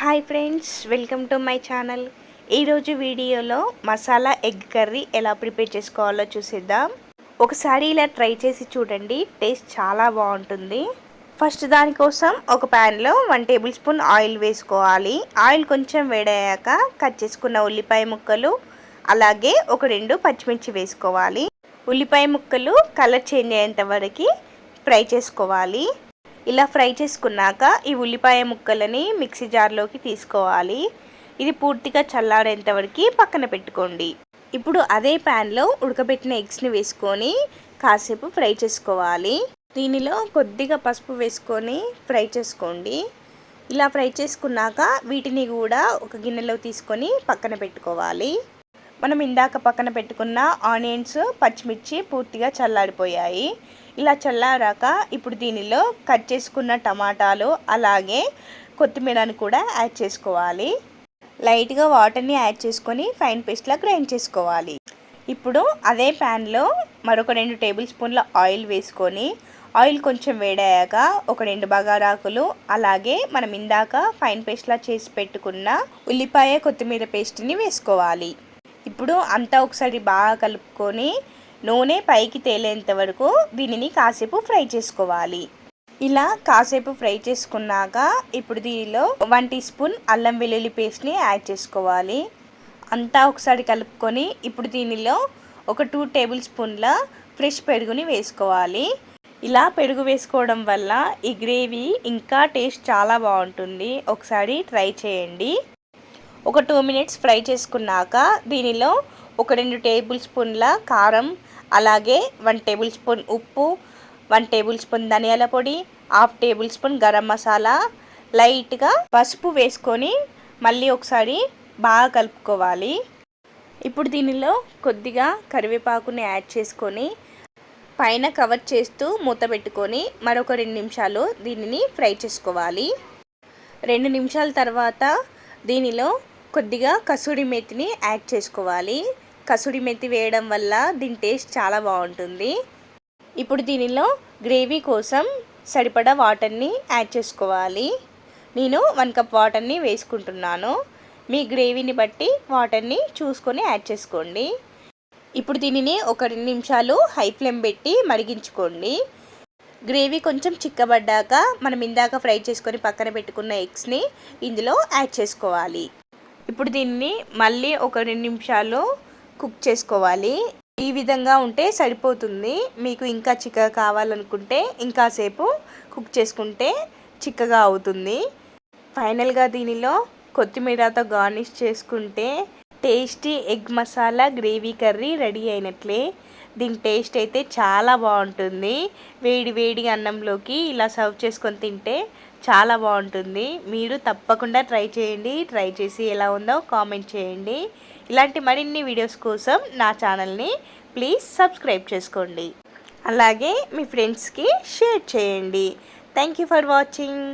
Hi friends welcome to my channel. ఈరోజు వీడియోలో masala egg curry ఎలా ప్రిపేర్ చేసుకోవాలో చూసేద్దాం. ఒకసారి ఇలా ట్రై చేసి చూడండి టేస్ట్ చాలా బాగుంటుంది. ఫస్ట్ దానికోసం ఒక ప్యాన్లో వన్ టేబుల్ స్పూన్ ఆయిల్ వేసుకోవాలి. ఆయిల్ కొంచెం వేడయ్యాక కట్ చేసుకున్న ఉల్లిపాయ ముక్కలు అలాగే ఒక రెండు పచ్చిమిర్చి వేసుకోవాలి. ఉల్లిపాయ ముక్కలు కలర్ చేంజ్ అయ్యేంత వరకు ఫ్రై చేసుకోవాలి. ఇలా ఫ్రై చేసుకున్నాక ఈ ఉల్లిపాయ ముక్కలని మిక్సీ జార్లోకి తీసుకోవాలి. ఇది పూర్తిగా చల్లాడేంతవరకు పక్కన పెట్టుకోండి. ఇప్పుడు అదే ప్యాన్లో ఉడకబెట్టిన ఎగ్స్ని వేసుకొని కాసేపు ఫ్రై చేసుకోవాలి. దీనిలో కొద్దిగా పసుపు వేసుకొని ఫ్రై చేసుకోండి. ఇలా ఫ్రై చేసుకున్నాక వీటిని కూడా ఒక గిన్నెలో తీసుకొని పక్కన పెట్టుకోవాలి. మనం ఇందాక పక్కన పెట్టుకున్న ఆనియన్స్ పచ్చిమిర్చి పూర్తిగా చల్లారిపోయాయి. ఇలా చల్లారాక ఇప్పుడు దీనిలో కట్ చేసుకున్న టమాటాలు అలాగే కొత్తిమీరని కూడా యాడ్ చేసుకోవాలి. లైట్గా వాటర్ని యాడ్ చేసుకొని ఫైన్ పేస్ట్లా గ్రైండ్ చేసుకోవాలి. ఇప్పుడు అదే ప్యాన్లో మరొక రెండు టేబుల్ స్పూన్ల ఆయిల్ వేసుకొని ఆయిల్ కొంచెం వేడయ్యాక ఒక రెండు బగారాకులు అలాగే మనం ఇందాక ఫైన్ పేస్ట్లా చేసి పెట్టుకున్న ఉల్లిపాయ కొత్తిమీర పేస్ట్ని వేసుకోవాలి. ఇప్పుడు అంతా ఒకసారి బాగా కలుపుకొని నూనె పైకి తేలేంత వరకు దీనిని కాసేపు ఫ్రై చేసుకోవాలి. ఇలా కాసేపు ఫ్రై చేసుకున్నాక ఇప్పుడు దీనిలో వన్ టీ స్పూన్ అల్లం వెల్లుల్లి పేస్ట్ని యాడ్ చేసుకోవాలి. అంతా ఒకసారి కలుపుకొని ఇప్పుడు దీనిలో ఒక టూ టేబుల్ స్పూన్ల ఫ్రెష్ పెరుగుని వేసుకోవాలి. ఇలా పెరుగు వేసుకోవడం వల్ల ఈ గ్రేవీ ఇంకా టేస్ట్ చాలా బాగుంటుంది. ఒకసారి ట్రై చేయండి. ఒక టూ మినిట్స్ ఫ్రై చేసుకున్నాక దీనిలో ఒక రెండు టేబుల్ స్పూన్ల కారం అలాగే వన్ టేబుల్ స్పూన్ ఉప్పు వన్ టేబుల్ స్పూన్ ధనియాల పొడి half tablespoon garam masala. లైట్గా పసుపు వేసుకొని మళ్ళీ ఒకసారి బాగా కలుపుకోవాలి. ఇప్పుడు దీనిలో కొద్దిగా కరివేపాకుని యాడ్ చేసుకొని పైన కవర్ చేస్తూ మూత పెట్టుకొని మరొక రెండు నిమిషాలు దీనిని ఫ్రై చేసుకోవాలి. రెండు నిమిషాల తర్వాత దీనిలో కొద్దిగా కసూరి మెతిని యాడ్ చేసుకోవాలి. కసూరి మెత్తి వేయడం వల్ల దీని టేస్ట్ చాలా బాగుంటుంది. ఇప్పుడు దీనిలో గ్రేవీ కోసం సరిపడా వాటర్ని యాడ్ చేసుకోవాలి. నేను వన్ కప్ వాటర్ని వేసుకుంటున్నాను. మీ గ్రేవీని బట్టి వాటర్ని చూసుకొని యాడ్ చేసుకోండి. ఇప్పుడు దీనిని ఒక రెండు నిమిషాలు హై ఫ్లేమ్ పెట్టి మరిగించుకోండి. గ్రేవీ కొంచెం చిక్కబడ్డాక మనం ఇందాక ఫ్రై చేసుకొని పక్కన పెట్టుకున్న ఎగ్స్ని ఇందులో యాడ్ చేసుకోవాలి. ఇప్పుడు దీన్ని మళ్ళీ ఒక రెండు నిమిషాలు కుక్ చేసుకోవాలి. ఈ విధంగా ఉంటే సరిపోతుంది. మీకు ఇంకా చిక్కగా కావాలనుకుంటే ఇంకాసేపు కుక్ చేసుకుంటే చిక్కగా అవుతుంది. ఫైనల్గా దీనిలో కొత్తిమీరతో గార్నిష్ చేసుకుంటే tasty egg masala gravy curry ready అయినట్లే. దీని టేస్ట్ అయితే చాలా బాగుంటుంది. వేడి వేడి అన్నంలోకి ఇలా సర్వ్ చేసుకొని తింటే చాలా బాగుంటుంది. మీరు తప్పకుండా ట్రై చేయండి. ట్రై చేసి ఎలా ఉందో కామెంట్ చేయండి. ఇలాంటి మరిన్ని వీడియోస్ కోసం నా ఛానల్ని ప్లీజ్ సబ్స్క్రైబ్ చేసుకోండి. అలాగే మీ ఫ్రెండ్స్కి షేర్ చేయండి. Thank you for watching.